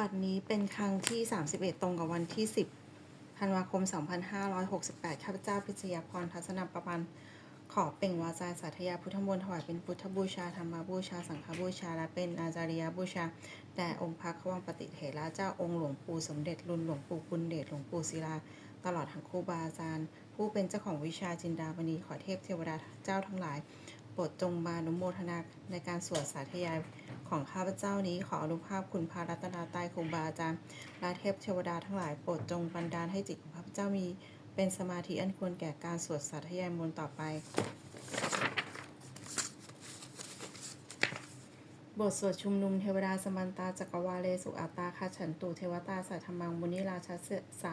บัดนี้เป็นครั้งที่ 31 ตรงกับวันที่ 10 ธันวาคม 2568 ข้าพเจ้าพิชยาพรทัศนประพันธ์ขอเป่งวาจาสาธยาพุทธมนต์ถวายเป็นพุทธบูชาธรรมบูชา สังฆบูชา และเป็นอาจาริยบูชาแด่องค์พระขวังปฏิเถระเจ้าองค์หลวงปู่สมเด็จรุนหลวงปู่คุณเดชหลวงปู่ศิลา ตลอดทั้งครูบาอาจารย์ ผู้เป็นเจ้าของวิชาจินดามณีขอเทพเทวดาเจ้าทั้งหลาย โปรดจงมาอนุโมทนาในการสวดสาธยายของข้าพเจ้านี้ขออนุภาพคุณพระรัตนาตรัยครูบาอาจารย์และเทพเทวดาทั้งหลายโปรดจงบันดาลให้จิตของข้าพเจ้ามี เป็นสมาธิอันควรแก่การสวดสาธยายมนต์ต่อไป บทสวดชุมนุมเทวดาสมันตาจักรวาเลสุอัตาคาฉันตุเทวตาสัทธมังมุนิราชเสสะ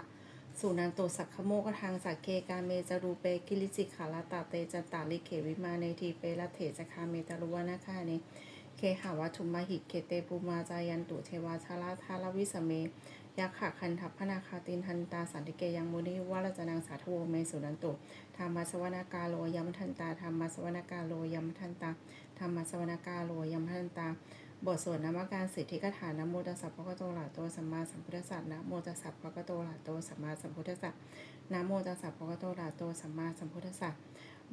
สุนันตุสักขโมกทางสักเกกาเมจารูเปกิลิจิขาลาตาเตจันตาลิเขวิมาเนทีเปละเถจคาเมตารุวนาคาเนเคหาวัตุมหิเคเตปุมาจายันตุเทวาชาลาทาลวิสเมยักขะคันทัพพนาคาตินทันตาสันติเกยังมุนิวาลจนังสาธโวเมสุนันตุธรรมสวนากาโลยัมทันตาธรรมสวนากาโลยัมทันตาธรรมสวนากาโลยัมทันตา บทสวดนามการสิทธิกถานะโมตัสสะภะคะวะโตอะระหะโตสัมมาสัมพุทธัสสะนะโมตัสสะภะคะวะโตอะระหะโตสัมมาสัมพุทธัสสะนะโมตัสสะภะคะวะโตอะระหะโตสัมมาสัมพุทธัสสะ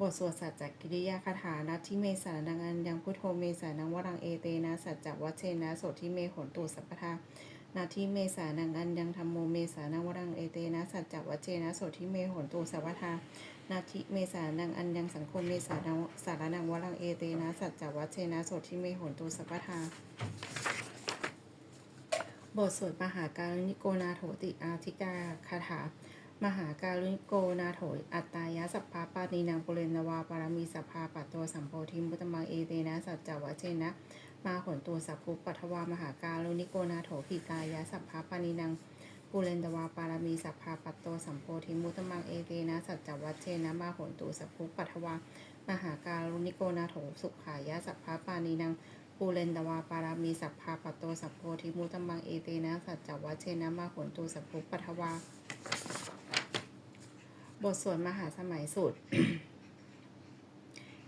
บทสวดสัจจกิริยาคาถานะที่เมสานังอันยังพุทโธเมสานังวรังเอเตนะสัจจวัชเชนะโสทิเมหนตุสัพพทานาทิเมสานังอันยังธรรมโมเมสานังวรังเอเตนะสัจจวัชเชนะโสทิเมหนตุสัพพทา นาทิเมสานังอันยังสังคมเมสานังสารนังวรังเอเตนะ สัจจวัชเชนะโสทิเมโหนตุสัพพทาบทสวดมหาการุณิโกนาโถติอาธิกาคาถา มหาการุณิโกนาโถอัตตายะสัพพาปานีนางปุเรนวาปารามีสัพพาปัตโตสัมโพธิมุตมังเอเตนะสัจจวัชเชนะ มาผลตัวสัพพุปัทวามหาการุณิโกนาโถขีกายะสัพพาปานีนาง ปุเรนตวาปารามีสัพพาปัตโตสัมโพธิมุตมังเอเตนะสัจจวัชเชนะมาผลตัวสัพพุปัทวามหาการุณิโกนาโถสุขายะสัพพาปานีนางปูเรนตวาปารามีสัพพาปัตโตสัพโพธิมุตมังเอเตนะสัจจวัชเชนะมาผลตูสัพพุปัทวา บทสวดมหาสมัยสูตร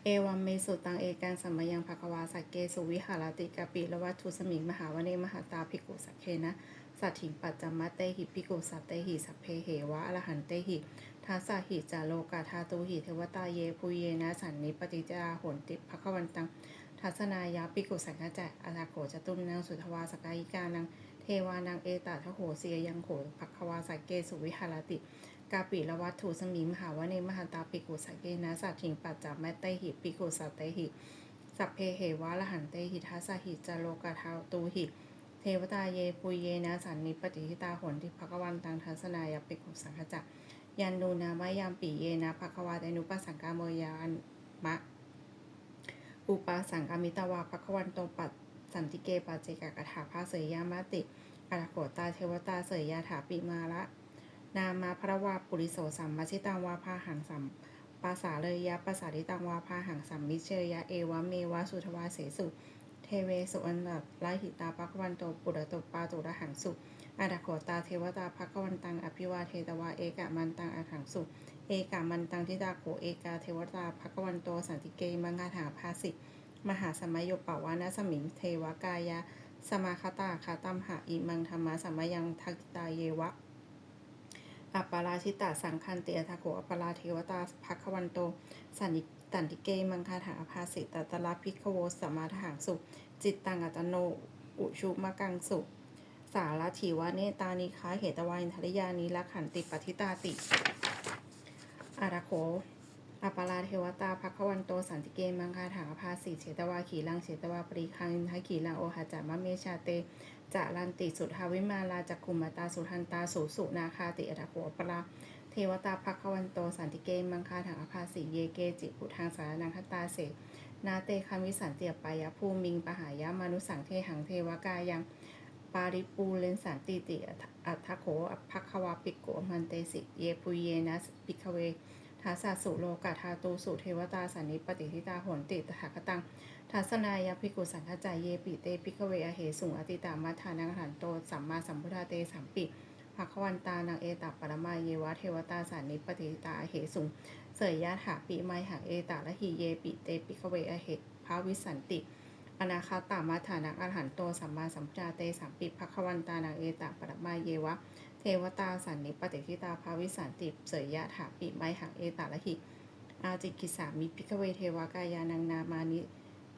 เอวัมเมสุตังเอกันสัมมยังภควาสักเกสุวิหารติกาปิละวัตถุสมิงมหาวเนมหาตาภิกุสักเคนะสัตถิงปัจจมัตเตหิภิกุสัตเตหิสัพเพเหวะอรหันเตหิทัสสะหิจาโลกาธาตุหิเทวตาเยภูเยนะสันนิปติจาโหนติภควันตังทัศนายาปิกุสังฆจักอาราโขจตุมนางสุทวาสกายิกานังเทวานังเอตาทโหเสียยังโขภควาสักเกสุวิหารติ กาปิละวัตถุสมิมหาวะเนมหาตาปิกุสเกนะสัตถิงปัจจามตเตหิปิกุสัตเตหิ สัพเพเหวะละหันเตหิทัสสหิจาโลกาทาตูหิ เทวตาเยปุยเยนะสันนิปติทิตาหนติภควันตังทัศนายปิกุสังฆจักยันดูนามายามปีเยนะภควาเตนุปัสสังกามโมยานมะ อุปาสังกามิตาวาภควันโตปัตสันติเกปาเจกกถาภาเสยยามาติอารโกตาเทวตาเสยยาถาปิมาละ นามาพระวาปุริโสสัมมาชิตังวาพาหังสัมปาสาเลยะปาสาริตังวาพาหังสัมมิเชยยะเอวะเมวะสุทวาเสสุ เทเวสุอันดับไลหิตาภควันโตปุระโตปาตุระหังสุอาดาโกตาเทวตาภควันตังอภิวาเทตวาเอกะมันตังอาหังสุ เอกามันตังทิตาโขเอกาเทวตาภควันโตสันติเกมังคาถาภาสิมหาสมัยโยปาวานะสมิงเทวกายะ สมาคตาคาตัมหะอิมังธรรมะสมยังทักตาเยวะ อัปปาราชิตาสังคันเตียทาโกอัปปาราเทวตาภัควันโต สันิตันติเกมังคาถาภาสิตตลาพิกโวสมมาทหังสุ จิตตังอัตโน อุชุมะกังสุ สารถีวะเนตานิคาเหตวาอินทริยานิละขันติปฏิตาติ อาราโคอัปปาราเทวตาภควันโตสันติเกมังคาถาภาสิเฉตวาขีลังเฉตวาปริคังอินทขีลังโอหะจามะเมชาเต จะลันติสุทาวิมาลาจักขุมตาสุทันตาสุสุนาคาติอัตโขปราเทวตาภควันโตสันติเกมังคาถาภาสิเยเกจิปุทางสารนังคตาเสนาเตคามิสันเตียปายะภูมิงปหายะมนุสังเทหังเทวกายังปาริปูเลนสันติติอัตถโขภัควาปิโกมันเตสิเยปุเยนะปิคเวทัสสะสุโลกาธาตูสุเทวตาสันนิปติทิตาหนติตถาคตัง ทัศนายภิกขุสังฆจายเยปิเตปิกเวอเหสุงอติตามัทานังหันโตสัมมาสัมพุทธาเตสัมปิภควันตานังเอตัปปรมาเยวะเทวตาสันนิปติตาเหสุงเสยยะถาปิไมหังเอตาละหีเยปิเตปิกเวอเหภาวิสันติ อนาคาตามาฐานังอรหันโตสัมมาสัมพุทธาเตสัมปิภควันตานังเอตาปรมาเยวะเทวตาสันนิปติทิตาภาวิสันติเสยยะถาปิไมหังเอตาละหิอาจิกิสามิพิกเวเทวากายานังนามานิ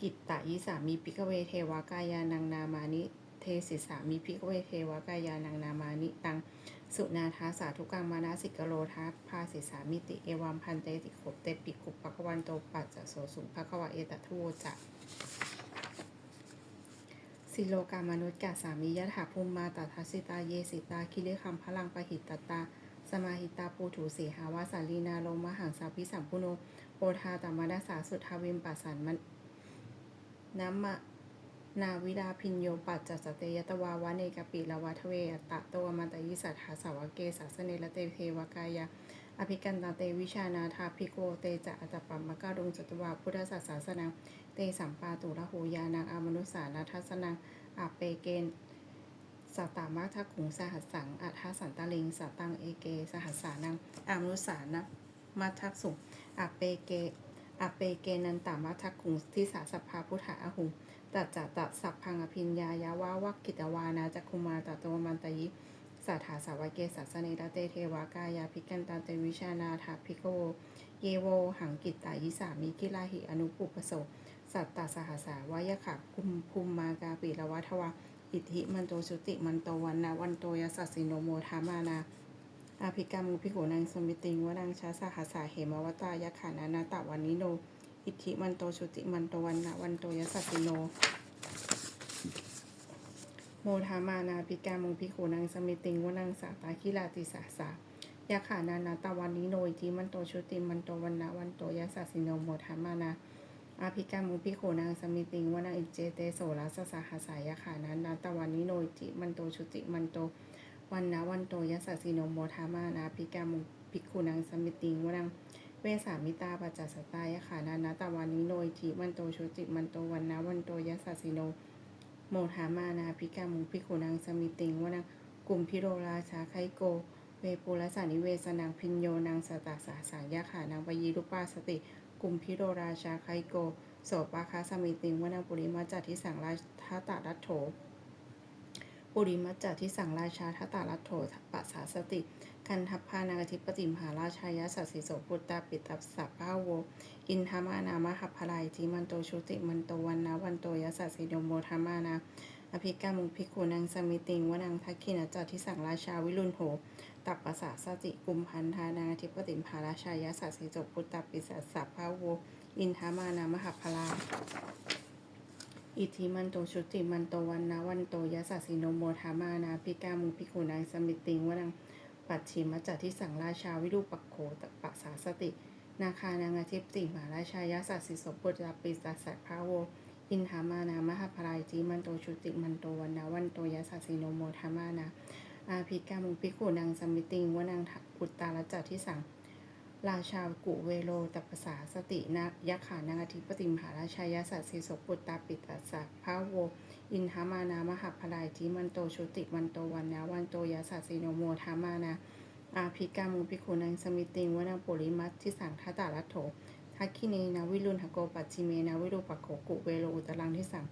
กิตตยิสามิพิกเวเทวากายานังนามานิเทศิสามิพิกเวเทวากายานังนามานิตังสุนาทาสาธุกังมานาสิกโลทัพพาสิสามิติเอวัมพันเตติโขเตปิกุปะกวันโตปัจจโสสุภควะเอตทุโวจะสิโลกามนุษย์กาสามิยะถาภูมิมาตทัสิตาเยสิตาคิริคัมพลังปหิตตา สมาหิตาปูถูสีหาวาสาลีนาโลมหังสาพิสัมพุโนโอทาตมนาสาสุทาวิมปัสสันมัน น้ำมะนาวิดาพินโยปัจจสเตยตวาวะเนกปิลวัทเวตะโตวมันตยิสัทธาสาวเกสาสเนละเตเทวกายาอภิกันตาเตวิชานาทาภิโกเตจะอัตปัมมะกะรุงจตวาพุทธศาสสนังเตสัมปาตุระหูยานังอามนุสานาทัสนังอาเปเกนสัตตามาทักขุงสหัสสังอัฏฐสันตลิงสัตตังเอเก สหัสสานังอามนุสานะมาทักสุอาเปเก อเปเกนันตามาทักขุงทิสาสพพาพุทธาอหุงตัจจะตัดสัพพังอภิญญายาวาวักกิตวานาจักคุมาตัตวมันตยิสัทธาสาวเกสัสเนตเตเทวากายาภิกันตาเตวิชานาถาภิโกเยโวหังกิตตายิสามิกิลาหิอนุปุปโสสัตตาสหัสสาวายขะคุมภูมมากาปิละวัทวาอิทธิมันโตชุติมันโตวันนาวันโตยสัสสิโนโมทามานา อาภิกรรมุพิโขนังสมิติงวนังชาสหัสาเหมวตายะขานานาตะวันนิโน อิทธิมันโตชุติมันโตวันนาวันโตยสัสสิโน โมทามานาภิกรรมุพิโขนังสมิติงวนังสาตาคิลาติสาสายะขานานาตะวันนิโน อิทธิมันโตชุติมันโตวันนาวันโตยสัสสิโน โมทามานาอาภิกรรมุพิโขนางสมิติงวนาอิเจเตโสรัสสะหาสายขานันนาตะวันนิโนอิจิมันโตชุติมันโต วันนะวันโตยัสสะสิโนโมทามานาภิกรรมุภิกขุนางสมิติงวนังเวสามิตาปัจจสตายะขานันาตะวันนิโนอิจิมันโตชุติมันโตวันนะวันโตยัสสะสิโนโมทามานาภิกรรมุภิกขุนางสมิติงวนังกลุ่มพิโรราชาไคโก เวปุรสานิเวสนังพินโยนางสตาสาสายะขานางปยีรุปาสติ กลุ่มพิโรราชาไคโกโสปาคาสมิติงวนาปุริมาจัตทิสังราชทัตตารัตโถ ปุริมัจจตทิสังราชาทัตตารัตโถปัสสาสติคันทัพพานางทิปติมหาราชายสัสสิโสพุตตาปิตัสสะพาโว อินทามานามหัพพลายจิมันโตชุติมันโตวันนาวันโตยสัสสิโนโมทามานาอภิกามุภิกุนังสมิติงวนังทักขินจัตทิสังราชาวิรุณโหตัปปะสาสติกุมพันธานางทิปติมหาราชายสัสสิโสพุตตาปิตัสสะพาโว อินทามานามหัพพลาย อิทธิมันโตชุติมันโตวันนาวันโตยะสัสสิโนโมทามานาพิกามุพิโขนางสมิติงวนังปัจฉิมจัตที่สังราชาวิรูปักโขตปัสสาสติ นาคานางอาทิปติมหาราชายะสัสสิสปุตตาปิสัสสะพาโวอินทามานามหพลายจีมันโตชุติมันโตวันนาวันโตยะสัสสิโนโมทามานาอาภิกามุพิโขนางสมิติงวนังอุตตาลจัตที่สัง ราชากุเวโรตัปปสาสตินายักขานางอธิปติมหาราชายาสัสสิโสปุตตาปิตัสสะพาโว อินทามานามหัพลายจิมันโตชุติมันโตวันนาวันโตยาสัสสิโนโมทามานาอาภิกามุภิกขุนังสมิติงวนาปุริมัตทิสังทัตตารัตโถทักขิเนนาวิรุณหโกปัจจิเมนาวิรูปโขกุเวโรอุตรังทิสัง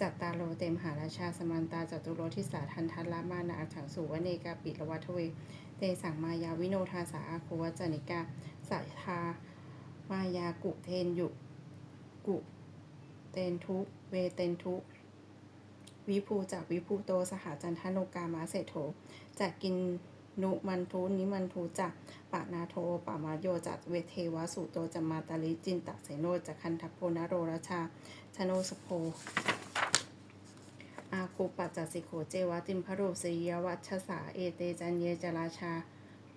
จัตตาโลเต็มหาราชาสมันตาจตุโรทิสาทันทัลลามานาอัถังสุวเนกาปิละวัทเว เตสังมายาวิโนทาสาอาโควจนิกาสัทธามายากุเทนยุกุเตนทุ เวเตนทุ วิภูจากวิภูโตสหจันทโนกามาเศโถจากกินนุมันทุนิมันทุจากปานาโทปามาโยจากเวเทวสุโตจมาตาลิจินตะเสโนจากคันทัพโพนโรราชาชโนสโพ อาคูปัจจสิโขเจวะติมพโรสยวัชสาเอเตจันเยจราชา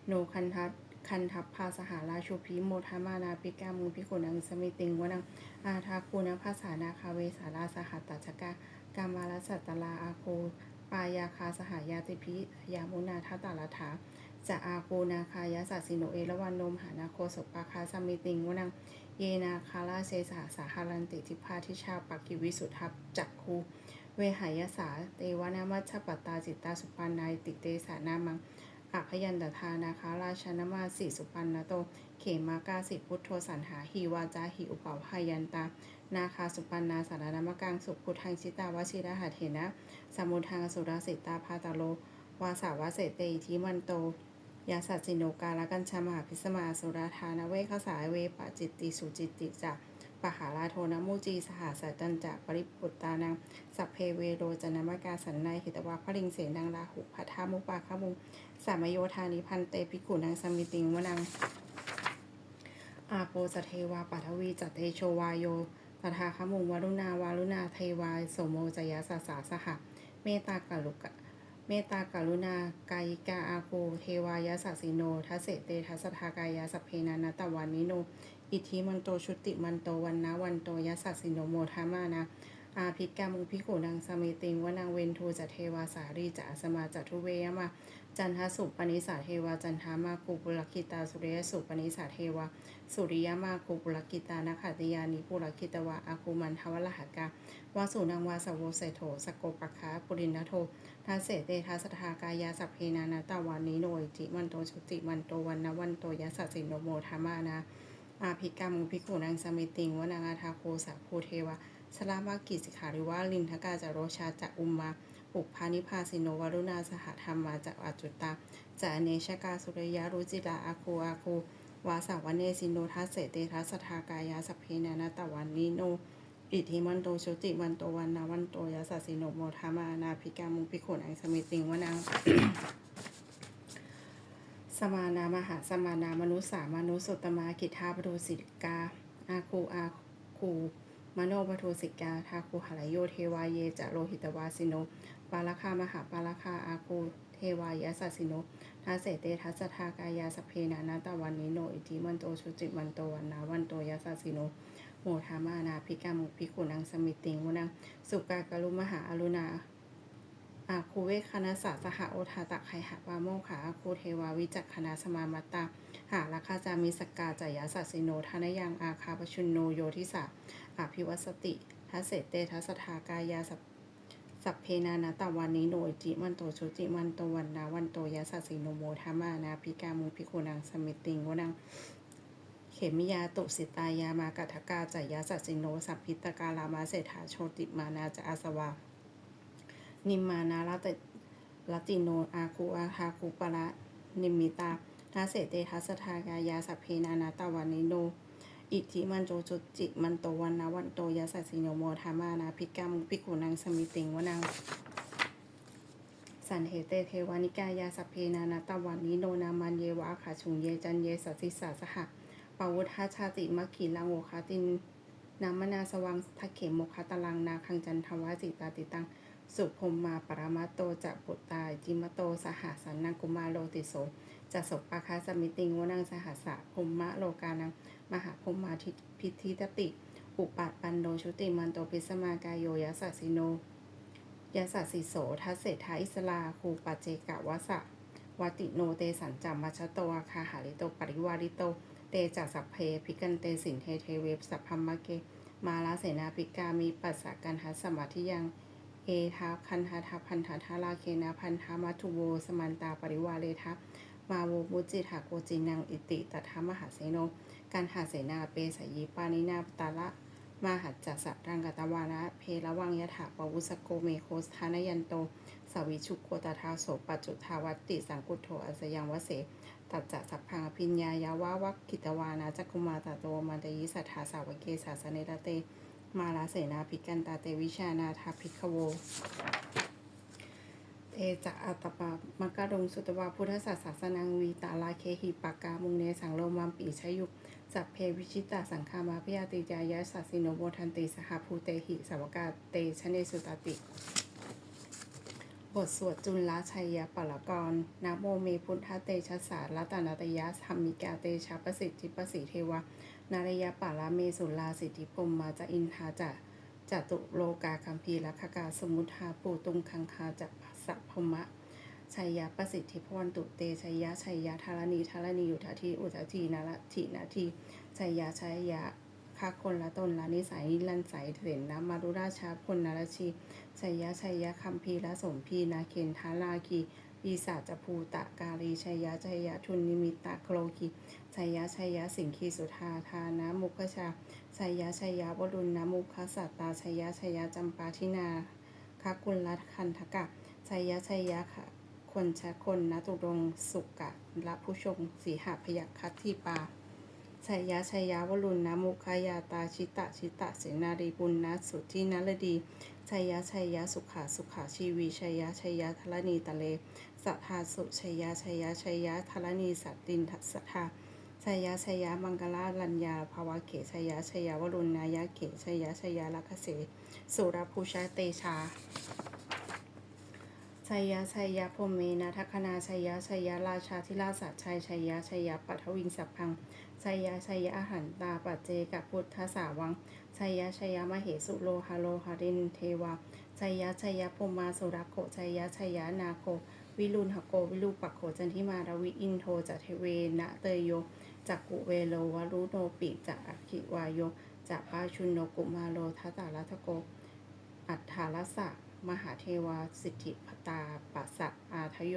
โนคันทัตคันทัพพาสหาราชุพิโมทามานาปิกามุพิโขนังสมิติงวนังอาทาคูนภาษานาคาเวสาราสหัตตชกากามาลสัตตลาอาโคปายาคาสหายาติพิยามุนาทัตตาลถาจะอาโคนาคายาสัสสิโนเอละวันโนมหานาโคสปาคาสมิติงวนังเยนาคาลาเซสหสาหารันติทิพาทิชาปักกิวิสุทัพจักคู เวหายสา เตวนามัชปตตาจิตตาสุปานนายติเตสานามังอาพยันตทานาคาราชนามาสีสุปันนโต เขมากาสิพุทโธสันหาหีวาจาหิอุปาพยันตา นาคาสุปันนาสารนามกังสุพุทังชิตาวชิระหัเถนะ สมุทังสุรสิตาพาตาโล วาสาวาเสเตอิทิมันโตยาสัจจิโนกาลกัญชามหาพิสมาสุราธานเวขสายเวปะจิตติสุจิตติจะ ปหาลาโทนมูจีสหสัจจันจะปริปุตตานัง สัพเพเวโรจนามกาสันนายหิตวาพลิงเสนังลาหุพัทธามุปาคมุงสามโยธานิพันเตปิกุนังสมิติงวนัง อาโปสเทวาปัทวีจัตเตโชวาโยตถาคมุงวรุณาวารุณาเทวาโสโมจยาสสาสหะเมตากรุกะเมตตากรุณากายิกาอาโกเทวายาสสิโนทัสเสเตทัสทากายาสเพนานาตวานิโน อิทธิมันโตชุติมันโตวันนะวันโตยสัสสิโนโมทามานะอาภิกามุพิโขนังสเมติงวนางเวนทูจะเทวาสารีจะสมาจัทุเวยมาจันทสุปนิสาเทวาจันทามาคูปุลกิตาสุริยสุปนิสาเทวาสุริยมาคูปุลกิตานาคาติยานิปุลกิตวะอาคูมันทวลหักาวาสุนังวาสโวเสโถสกโกปะคะปุรินโททัสเสเตทัสทากายาสัพเพนานาตาวานิโนอิจิมันโตชุติมันโตวันนะวันโตยะสัสสิโนโมธามานะ อาภิกามุพิโขนังสเมติงวนางอาทาโคสะโพเทวะสลามากิสิขาริวาลินทกาจาโรชาจะอุมมาปุพานิพาสิโนวารุณาสหธรรมาจะอาจุตตาจะเนชกาสุริยารุจิลาอาคูอาคูวาสาวเนสิโนทัสเสเตทัสทากายาสเพนานาตะวันนิโน อิทิมันโตชุติมันโตวันนาวันโตยาสัสสิโนโมทามานาภิกามุพิโขนังสมิติงวนัง มานามหาสมานามนุสามนุสุตมากิทาปโทสิกา อาคูอาคูมโนปโทสิกาทาคูหลายโยเทวาเยจะโลหิตวาสิโน ปาลคามหาปาลคาอาคูเทวายาสัสิโนทัสเสเตทัสทากายาสพเพนานาตวันนิโนอิทิมันโตชุจิมันโตวันนาวันโตยาสัสิโนโมทามานาภิกามุภิกุนังสมิติงวนังสุกากรุมหาอรุณา อาคูเวคณะสาสหโอทาตะไคหะวาโมขาอาคูเทวาวิจักคณะสมามัตา หาราคาจามิสกกาจายาสัสสิโนทานยังอาคาปชุนโนโยทิสาอาภิวัสติทัสเสเตทัสทากายาสัพสัพเพนานาตะวันนิโนจิมันโตชุจิมันโตวันนาวันโตยาสัสสิโนโมทามานาภิกามุภิกุนังสมิติงวนังเขมิยาตุสิตายามากัทกาจายาสัสิโนสัพพิตกาลามาเศรษฐาโชติมานาจะอาสวา นิมมานาลติลติโนอาคูอาคาคูปะละนิมิตาทัสเสเตทัสทากายาสัพเพนานาตะวันิโน อิทธิมันโจจุจิมันโตวันนาวันโตยาสัสสิโนโมทามานาภิกามุภิกุนังสมิติงวนัง สันเหเตเทวานิกายาสัพเพนานาตะวันิโนนามันเยวะขาชุงเยจันเยสัสสิสาสหะปาวุธาชาติมัคคีลังโวคาตินนามนาสวังทักเขมโมคาตลังนาคังจันทวาจิตาติตัง สุพมมาปรมาโตจะปุตตายจิมโตสหสันนังกุมาโลติโสจะสปปาคาสมิติงวนังสหัสสะพมมะโลกานังมหาพมมาทิพิธิตติ อุปัตปันโดชุติมันโตปิสมากายโยยสัสสิโนยสัสสิโสทัสเศทาอิสลาคูปัจเจกะวะสะวติโนเตสันจัมมัชโตอาคาหาริโตปริวาริโต เตจักสัพเพพิกันเตสินเทเทเวสัพพมมะเก มาลาเสนาปิกามีปัสสะกันหัสสมาธิยัง เอทาคันหาทาพันธาทาราเคนะพันธามัทุโวสมันตาปริวาเลทะมาโวมุจิทาโกจินังอิติตถามหาเสโนการหาเสนาเปสยีปานินาปตาละมาหัจจสัรังกตวานะเพละวังยถาปวุสโกเมโคสทานยันโต สวิชุโกตาทาโสปัจจุทาวัตติสังกุโทอัสยังวเสตัดจะสัพพังอภิญญายาวาวัคคิตวานาจักุมาตาโตมันตยิสัทธาสาวกเกสาสเนรเต มาลาเสนาภิกันตาเตวิชานาทาภิกขโวเตจะอัตปามกะดงสุตวาพุทธศาสสนังวีตาลาเคหิปากามุงเนสังโลมัมปีชยุสัพเพวิชิตาสังคามาพยาติจายะสัสสิโนโมทันติสหภูเตหิสาวกาเตชะเนสุตติ บทสวดจุลลชัยยปรกรนะโมเมพุทธเตชะสารัตนาตยะธรรมิกาเตชะประสิทธิประสิเทวะ นารยปาราเมสุลาสิทธิพรมมาจะอินทาจะจตุโลกาคัมภีรักขกาสมุทาปูตุงคังคาจะสัพพมะชัยยะประสิทธิพรตุเตชัยยะชัยยะธารณีธารณีอุทาทีอุทาทีนาละทีนาทีชัยยะชัยยะคาคนละตนละนิสัยนิรันดร์ใสเถินนะมารุราชาพลนารชีชัยยะชัยยะคัมภีละสมพีนาเคนทาราคีปีศาจภูตะกาลีชัยยะชัยยะทุนนิมิตตะโคลกิ ชัยยะชัยยะสิงคีสุธาทานะมุขชาชัยยะชัยยะวรุณนะมุขสัตตาชัยยะชัยยะจำปาทินาคกุลรัตคันทกะชัยยะชัยยะค่ะคนชะคนนะตุรงสุกะละผู้ชงสีหพยัคคัตทีปาชัยยะชัยยะวรุณนะมุขายาตาชิตะชิตะเสนารีปุณณสุทินลดีชัยยะชัยยะสุขาสุขาชีวีชัยยะชัยยะทลนีตะเลสัทธาสุชัยยะชัยยะชัยยะทลนีสัตตินทัสสทา ชัยยะชัยยะมังกลาลัญญาภาวะเขชัยยะชัยยะวรุณนายะเขชัยยะชัยยะลักเสสุรภูชาเตชาชัยยะชัยยะพมเมนะทัคคณาชัยยะชัยยะราชาธิราชสัจชัยชัยยะชัยยะปัทวิงสัพพังชัยยะชัยยะอาหันตาปัจเจกพุทธสาวังชัยยะชัยยะมเหสุโลหะโลหะรินเทวาชัยยะชัยยะพรหมาสุรโกชัยยะชัยยะนาโค วิรุณหโกวิรูปักโขจันทิมารวิอินโทจัเทเวนะเตยโยจักกุเวโลวรุโนปิจักอคิวายโยจักปาชุนโนกุมาโลทัตตาลัทโก อัฏฐาลสะมหาเทวาสิทธิพตาปัสสะอาทโย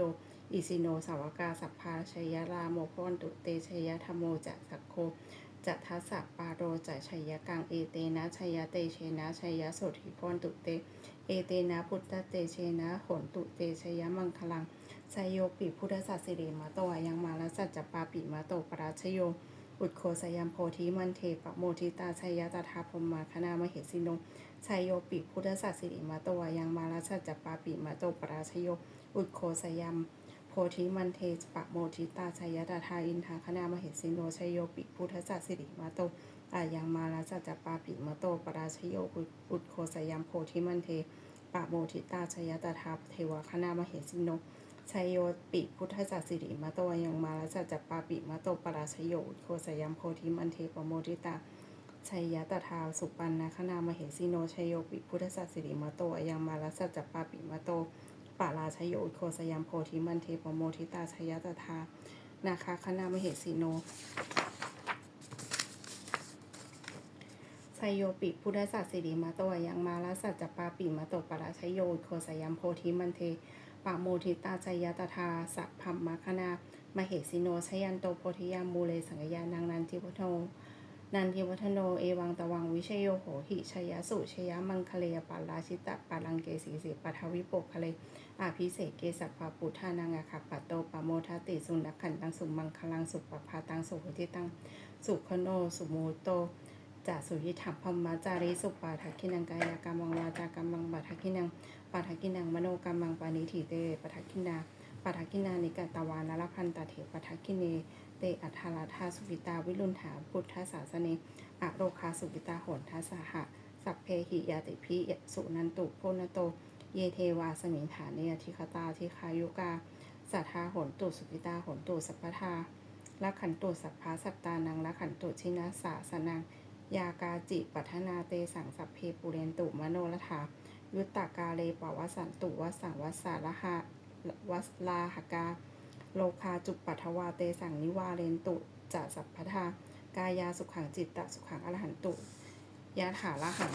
อิสิโนสาวกาสัพพาชยราโมพวันตุเตชยธรรมโมจะสักโค จะทัสสะปาโรจะชัยกังเอเตนะชัยเตเชนะชัยโสถิพนตุเต เอเตนะพุทธเตเชนะโหนตุเตชยมังคลังชัยโยปิพุทธสัสสิริมาโตอายังมาลสัจจปาปิมาโตปราชโยอุดโคสยามโพธิมันเทปะโมทิตาชัยตถาพรหมาคณามเหสิโนชัยโยปิพุทธสัสสิริมาโตวายังมาลสัจจปาปิมาโตปราชโยอุดโคสยาม พธิมันเทปะโมทิตาชัยตถาอินทาคณามเหสิโนชัยโยปิพุทธสัสสิริมาโตอายังมาลสัจจปาปิมาโตปราชโยอุดโคสยามโพธิมันเทปะโมทิตาชัยตถาเทวคณามเหสิโนชัยโยปิพุทธจัสิริมาโตยังมาลสัจจปาปิมาโตปราชโยอุดโคสยามโพธิมันเทปะโมทิตาชัยยะตถาสุปันนะคณามเหสีโนชัยโยปิพุทธสัสสิริมาโตอายังมาลสัจจปาปิมาโต ปาราชยโยอุโคสยามโพธิมันเทปโมทิตาชยตถานาคาคณามเหสีโนชัยโยปิพุทธสัสสิริมาตอายังมาลสัจจปาปิมาตปาราชยโยอุโคสยามโพธิมันเทปโมทิตาชยตถาสัพพัมมาคณามเหสีโนชยันโตโพธิยามูเลสังกยานังนันทิพุทโธนันทิวัฒโน เอวังตวังวิเชโยโหหิชยสุชยมังคเลปาราชิตะปาลังเกสีสิปัทวิปกคะเล อาภิเศษเกสัพาปุทานังอาคัปปะโตปะโมทาติสุนักขันตังสุมังคลังสุปปภาตังสุหุทิตังสุขโนสุโมโตจาสุยิถัพพมมาจาริสุปาทักขินังกายกรรมังวาจากรรมังปาทักขินังปาทักขินังมโนกรรมังปานิถิเตปาทักขินาปาทักขินานิกตวานรพันตเถปาทักขิเนเตอัฏฐาลาธาสุวิตาวิรุณถาพุทธศาสเนอโรคาสุวิตาโหนทัสหะสัพเพหิยาติพิสุนันตุโพนโต เยเทวาสมิงฐานเนยทิคตาทิคายุกาสัทธาหนตุสุวิตาหนตุสัพพทาละขันตุสัพพาสัตตานังละขันตุชินาสาสนัง ยากาจิปัทนาเตสังสัพเพปุเรนตุมโนรถายุตตากาเลปวสันตุวสังวสสาละหะวัสลาหกา โลคาจุปัทวาเตสังนิวาเรนตุจะสัพพทากายาสุขังจิตตสุขังอรหันตุยะถาละหัง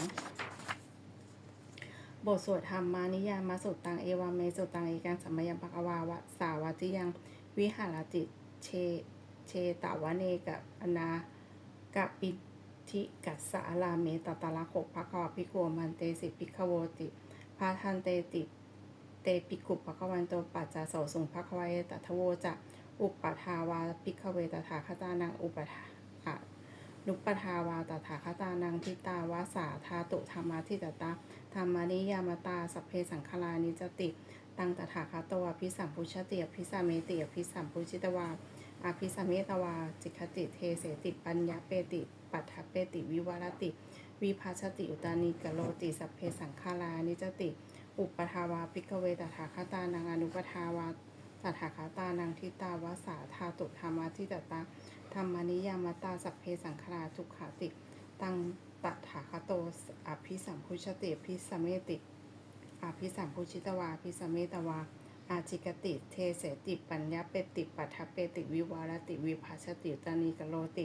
บทสวดธรรมานิยามาสุตังเอวาเมสุตังเอกังสัมมยังปะกวาวะสาวาติยังวิหารติเชเชตาวเนกับอนากะปิทิกัสสาลาเมตตาละโขภะควาภิกขวมันเตสิภิกขโวติพาทันเตติเตปิกุปะคะวันโตปัจจาโสสุงภะควายตถโวจะอุปปทาวาปิกเวตถาคตานังอุปทา นุปทาวาตถาคตานังทิตาวาสาธาตุธรรมาทิตตาธรรมานิยามตาสัพเพสังคลานิจติ ตังตถาคตวาพิสัมพุชติอภิสัมเมติอภิสัมพุชิตวาอภิสัมเมตวาจิคติเทเสติปัญญาเปติ ปัฏฐเปติวิวารติ วิภาชติอุตานิกโลติสัพเพสังคลานิจติ อุปปทาวาปิกเวตถาคตานังอนุปทาวาตถาคตานังทิตาวาสาธาตุธรรมาทิตตา ธรรมานิยามตาสัพเพสังคลาทุกขาติ ตังตถาคโตอภิสัมพุชติอภิสัมเมติอภิสัมพุชิตวาอภิสัมเมตวา อาจิกติ เทเสติปัญญาเปติปัฏฐเปติวิวารติวิภาชติตานีกโลติ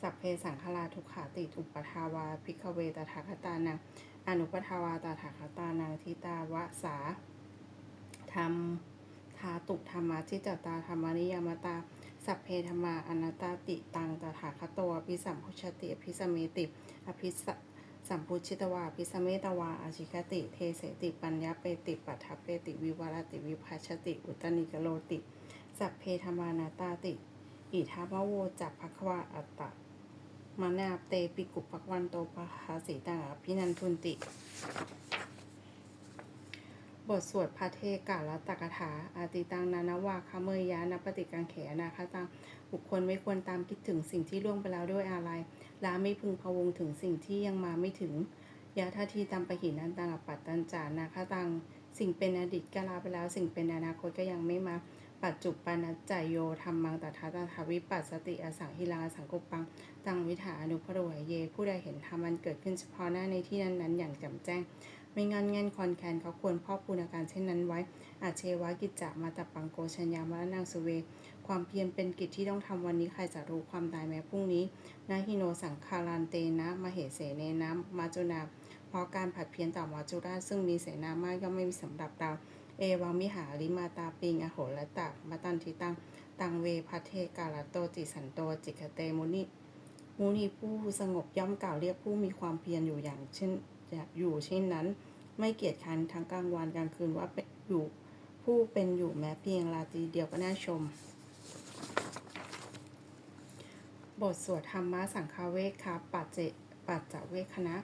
สัพเพสังคลาทุกขาติอุปทาวาพิกเวตถาคตานังอนุปทาวาตถาคตานังทิตาวะสาธรรมธาตุธรรมาทิจตาธรรมนิยามตา สัพเพธรรมาอนัตตาติตังตถาคตโตอภิสัมพุชติอภิสเมติ อภิสสัมพุชิตวาอภิสเมตวาอาชิคติ เทเสติปัญญาเปติปัฏฐเปติวิวารติวิภัชติ อุตตนิกโลติ สัพเพธรรมานาตาติ อิทามโวจักภควาอัตตะมานาเตปิกุปักวันโตปะหาสีตังอภินันทุนติ บทสวดพระเทกาลตกถาอาติตังนานาวาคาเมยยานปฏิกังเขนาคาตังบุคคลไม่ควรตามคิดถึงสิ่งที่ล่วงไปแล้วด้วยอะไรละไม่พึงพะวงถึงสิ่งที่ยังมาไม่ถึงยาท่าทีตามปะหินันตังปัตตันจานาคาตัง สิ่งเป็นอดีตก็ลาไปแล้ว สิ่งเป็นอนาคตก็ยังไม่มา ปัจจุปนัจจายโยธรรมังตถาตถาวิปัสสติอสังหิลังอสังกุปัง ตังวิถาอนุพรวยเย ผู้ใดเห็นธรรมมันเกิดขึ้นเฉพาะหน้าในที่นั้นๆอย่างแจ่มแจ้ง ไม่งอนแง่นคอนแคนเขาควรพ่อพูนอาการเช่นนั้นไว้ อาเชวะกิจจะมาตปังโกชัญญามะนางสุเว ความเพียรเป็นกิจที่ต้องทำวันนี้ใครจะรู้ความตายแม้พรุ่งนี้นาฮิโนสังคารันเตนะมาเหเสเนนะมาจุนาเพราะการผัดเพี้ยนต่อมาจุราชซึ่งมีเสนามากย่อมไม่มีสำหรับเราเอวังมิหาริมาตาปิงอโหและตะมาตันทิตังตังเวพัเทกาลโตจิสันโตจิกเตมุนิมุนีผู้สงบย่อมกล่าวเรียกผู้มีความเพียรอยู่อย่างเช่น อยู่เช่นนั้น ไม่เกียจคร้านทั้งกลางวันกลางคืนว่าเป็นอยู่ผู้เป็นอยู่แม้เพียงราตรีเดียวก็น่าชม บทสวดธรรมะสังฆาเวคคาปัจเจปัจจเวคคณะ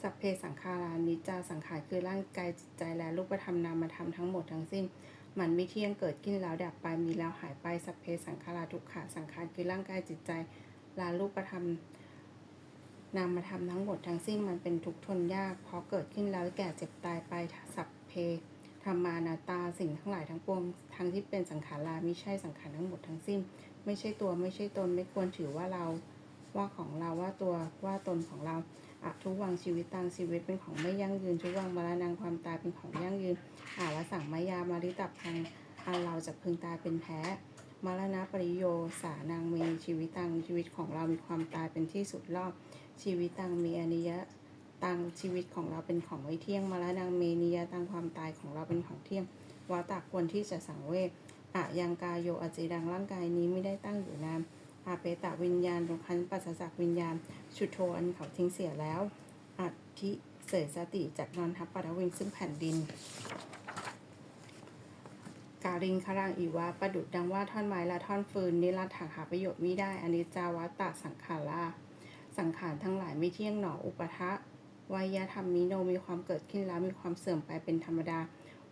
สัพเพสังขารานิจาสังขารคือร่างกายจิตใจและรูปธรรมนามธรรมทั้งหมดทั้งสิ้น มันไม่เที่ยงเกิดขึ้นแล้วดับไปมีแล้วหายไปสัพเพสังขาราทุกขาสังขารคือร่างกายจิตใจและรูปธรรม นามธรรมทั้งหมดทั้งสิ้นมันเป็นทุกข์ทนยาก เพราะเกิดขึ้นแล้วแก่เจ็บตายไปสัพเพธรรมานาตาสิ่งทั้งหลายทั้งปวงทั้งที่เป็นสังขาราม่ใช่สังขารทั้งหมดทั้งสิ้น ไม่ใช่ตัวไม่ใช่ตนไม่ควรถือว่าเราว่าของเราว่าตัวว่าตนของเราอะทุกวังชีวิตตังชีวิตเป็นของไม่ยั่งยืนทุกวังมรณังความตายเป็นของยั่งยืนอาวสังมายามาริตับพังอันเราจะพึงตายเป็นแพ้มรณะปริโยสานางเมชีวิตตังชีวิตของเรามีความตายเป็นที่สุดรอบ ชีวิตตังมีอนิยะตังชีวิตของเราเป็นของไม่เที่ยงมรณังเมนิยะตังความตายของเราเป็นของเที่ยงวาตาควรที่จะสังเวชอะยังกายโยอจิดังร่างกายนี้ไม่ได้ตั้งอยู่นานอาเปตะวิญญาณตรงคันปัสสักวิญญาณ ชุดโทอันเขาทิ้งเสียแล้วอัทิเสยสติจากนอนทับปัทวินซึ่งแผ่นดิน กาลิงครังอีวะประดุดดังว่าท่อนไม้และท่อนฟืนนิรันดร์หาประโยชน์มิได้อนิจจาวัตตะสังขารา สังขารทั้งหลายไม่เที่ยงหนออุปทะวายธรรมมิโนมีความเกิดขึ้นแล้วมีความเสื่อมไปเป็นธรรมดา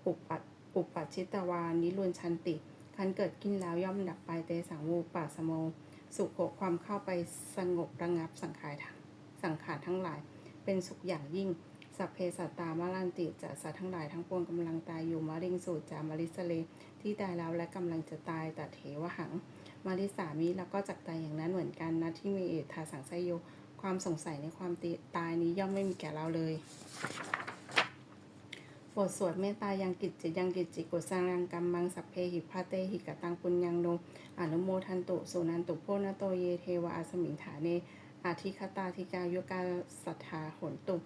อุปปัตอุปัชชิตวานิรุนชันติคันเกิดขึ้นแล้วย่อมดับไปเตสังวูปัสสโม สุขโขความเข้าไปสงบระงับสังขารทั้งสังขารทั้งหลาย เป็นสุขอย่างยิ่งสัพเพสัตตามาลันติจะสัตว์ทั้งหลายทั้งปวงกำลังตายอยู่มาริงสูตรจามาริสเลที่ตายแล้วและกำลังจะตายแตัดเถวหัง มาริสามิแล้วก็จักตายอย่างนั้นเหมือนกันนะที่มีเอทาสังไสโย ความสงสัยในความตายนี้ย่อมไม่มีแก่เราเลยบทสวดเมตตายังกิจจิยังกิจจิกุสังรังกัมมังสัพเพหิพาเตหิกตังปุญญังโนอนุโมทันตุสุนันตุโพนโตเยเทวะอาสมิงฐาเนอาทิคตาธิกายุกาสัทธาหนตุ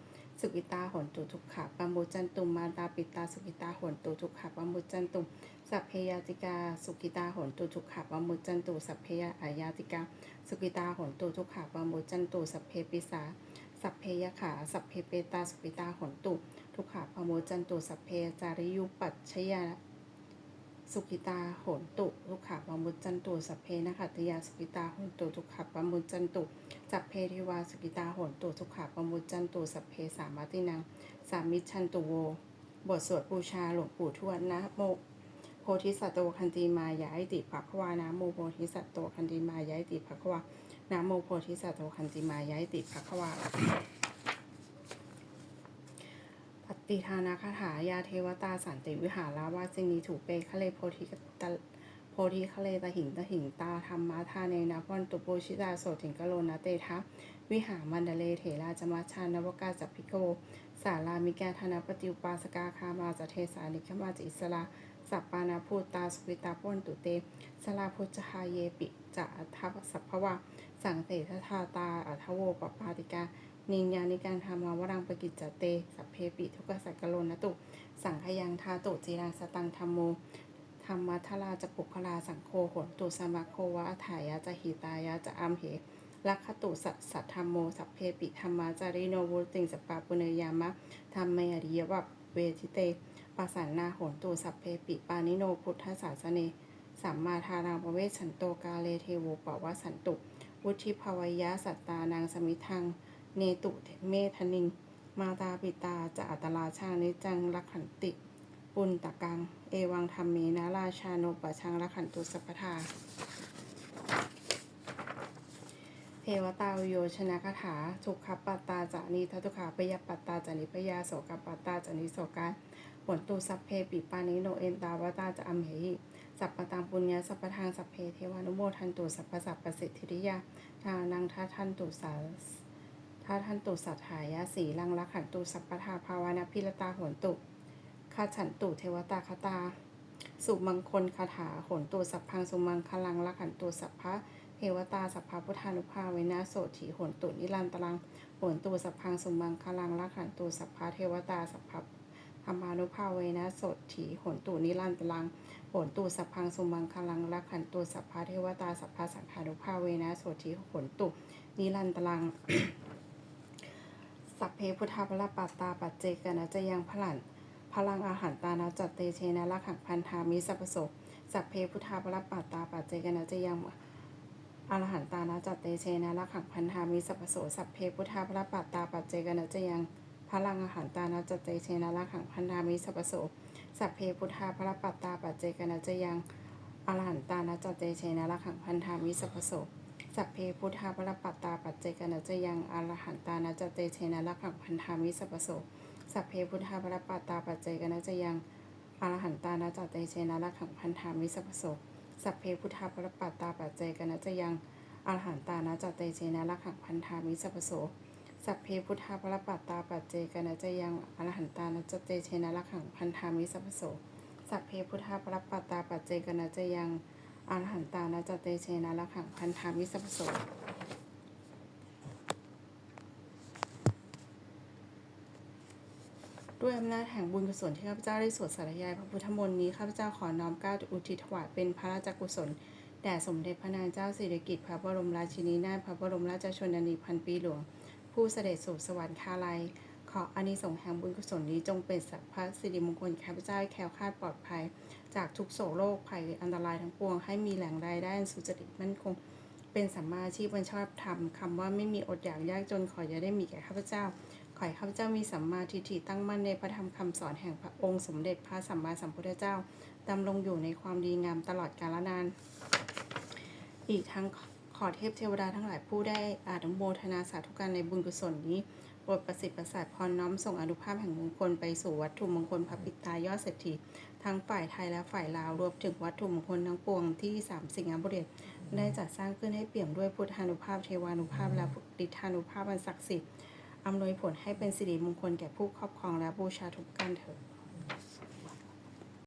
สุกิตาหนตุทุกขะปัมบุจันตุมาตาปิตาสุกิตาหนตุทุกขะปัมบุจันตุสัพเพยาติกา สุกิตาหนตุทุกขะปัมบุจันตุสัพเพยอายาติกา สุกิตาหนตุทุกขะปัมบุจันตุสัพเพปิสาสัพเพยขา สัพเพเปตาสุกิตาหนตุทุกขะปโมจันตุสัพเพจาริยุปัชชยา สุกิตาโหนตุทุกขะปมุจจันตุสัพเพนะขัตติยาสุกิตาโหนตุทุกขะปมุจจันตุสัพเพเทวาสุกิตาโหนตุทุกขะปมุจจันตุสัพเพสามาตินังสามิชันตุโว บทสวดบูชาหลวงปู่ทวดนะโมโพธิสัตโตคันติมายาอิติภควานะโมโพธิสัตโตคันติมายาอิติภควานะโมโพธิสัตโตคันติมายาอิติภควา ปฏิทานาคาถายาเทวตาสันติวิหาราวาสินีถูเปคะเลโพธิตะโพธิคะเลตะหิงตะหิงตาธรรมาทาเนนาพนตุโปชิตาโสถิงกโลนาเตทะวิหามันเดเลเถราจมาชานวกาจัพิโก สารามิแกธนปฏิอุปาสกาคามาจเทสานิขมาจิอิสลาสัปปานาพูตาสุวิตาปนตุเต สลาพุชหาเยปิจะอัทธสัพพวะ สังเตทธาตาอัทโวปปาติกา นินยานิการทำมาวรังปกิจจเต สัพเพปิทุกสักกโลนตุ สังขยังทาตุจีรังสตังธรรมโมธรรมัทราจะปุคลาสังโฆหนตุสมัคโควะอัฏฐายะจะหิตายะจะอัมเหลักขตุสัสัทธรรมโมสัพเพปิธรรมาจาริโนวุติงสปาปุเนยามะธรรมเมอริยวัปเวทิเตปัสสันนาโหนตุสัพเพปิปานิโนพุทธศาสเนสัมมาทารังปเวชันโตกาเลเทโวปวสันตุ วุฒิภาวยะสัตตานางสมิทัง เนตุเมธนิง มาตาปิตาจะอัตลาชางนิจังรักขันติ ปุณตะกัง เอวังธรรมเมนะราชาโนปะชังรักขันตุสัพพทาเทวตาโยชนะคาถาทุกขปัตตาจานิทัตุขาปยปัตตาจานิปยาโสกปัตตาจานิโสกาผลตุสัพเพปิปานิโนเอนตาวตาจะอัมเหหิสัพพตังปุญญาสัพพทางสัพเพเทวานุโมทันตุสัพพสัพปสิทธิริยาทานังทัทันตุสา ทัทันตุสัทธายะสีลังลักขันตุสัพพทาภาวนาพิรตาหนตุคาฉันตุเทวตาคตา สุมังคลคาถาหนตุสัพพังสุมังคลังลักขันตุสัพพะเทวตาสัพพะพุทธานุภาเวนะโสถีหนตุนิรันตรังหนตุสัพพังสุมังคลังลักขันตุสัพพะเทวตาสัพพะธรรมานุภาเวนะโสถีหนตุนิรันตรังหนตุสัพพังสุมังคลังลักขันตุสัพพะเทวตาสัพพะสังฆานุภาเวนะโสถีหนตุนิรันตรัง สัพเพพุทธาภลปัตตาปัจเจกนะจะยังพลันพลังอาหารตานะจัตเตเชนะลักขังพันธามิสัพพโสสัพเพพุทธาภลปัตตาปัจเจกนะจะยังอรหันตานะจัตเตเชนะละขังพันธามิสัพพโสสัพเพพุทธาพระปัตตาปัจเจกนะจะยังพลังอรหันตานะจัตเตเชนะละขังพันธามิสัพพโสสัพเพพุทธาพระปัตตาปัจเจกนะจะยังอรหันตานะจัตเตเชนะละขังพันธามิสัพพโส สัพเพพุทธาพรปัตตาปัจเจกนะจะยังอรหันตานะจัตเตเชนะละขังพันธามิสัพโสสัพเพพุทธาพรปัตตาปัจเจกนะจะยังอรหันตานะจัตเตเชนะละขังพันธามิสัพโสสัพเพพุทธาพรปัตตาปัจเจกนะจะยังอรหันตานะจัตเตเชนะลักขังพันธามิสัพโสสัพเพพุทธาพรปัตตาปัจเจกนะจะยังอรหันตานะจัตเตเชนะลักขังพันธามิสัพโสสัพเพพุทธาพรปัตตาปัจเจกนะจะยัง อรหันตานะจตเตเชนะลักขังพันธามิสัพพโสด้วยอำนาจแห่งบุญกุศลที่ข้าพเจ้าได้สวดสาธยายพระพุทธมนต์นี้ข้าพเจ้าขอน้อมเก้าอุทิศถวายเป็นพระราชกุศลแด่สมเด็จพระนางเจ้าสิริกิติ์พระบรมราชินีนาถพระบรมราชชนนีพันปีหลวง ผู้เสด็จสู่สวรรคาลัย ขออานิสงส์แห่งบุญกุศลนี้จงเป็นสัพพะสิริมงคลแก่ข้าพเจ้าให้แคล้วคลาดปลอดภัย จากทุกโศกโรคภัยอันตรายทั้งปวง ให้มีแหล่งรายได้สุจริตมั่นคง เป็นสัมมาชีพวันชอบธรรมคำว่าไม่มีอดอยากยากจนขออย่าได้มีแก่ข้าพเจ้า ขอให้ข้าพเจ้ามีสัมมาทิฏฐิตั้งมั่นในพระธรรมคำสอนแห่งพระองค์สมเด็จพระสัมมาสัมพุทธเจ้าดำรงอยู่ในความดีงามตลอดกาลนาน อีกทั้งขอเทพเทวดาทั้งหลายผู้ได้อานุโมทนาสาธุการในบุญกุศลนี้ โปรดประสิทธิ์ประสาทพรน้อมส่งอนุภาพแห่งมงคลไปสู่วัตถุมงคลพระปิตายอดเศรษฐีทั้งฝ่ายไทยและฝ่ายลาวรวมถึงวัตถุมงคลทั้งปวงที่สามสิงหบุรีได้จัดสร้างขึ้นให้เปี่ยมด้วยพุทธานุภาพเทวานุภาพและฤทธานุภาพอันศักดิ์สิทธิ์อำนวยผลให้เป็นสิริมงคลแก่ผู้ครอบครองและบูชาทุกการเถิด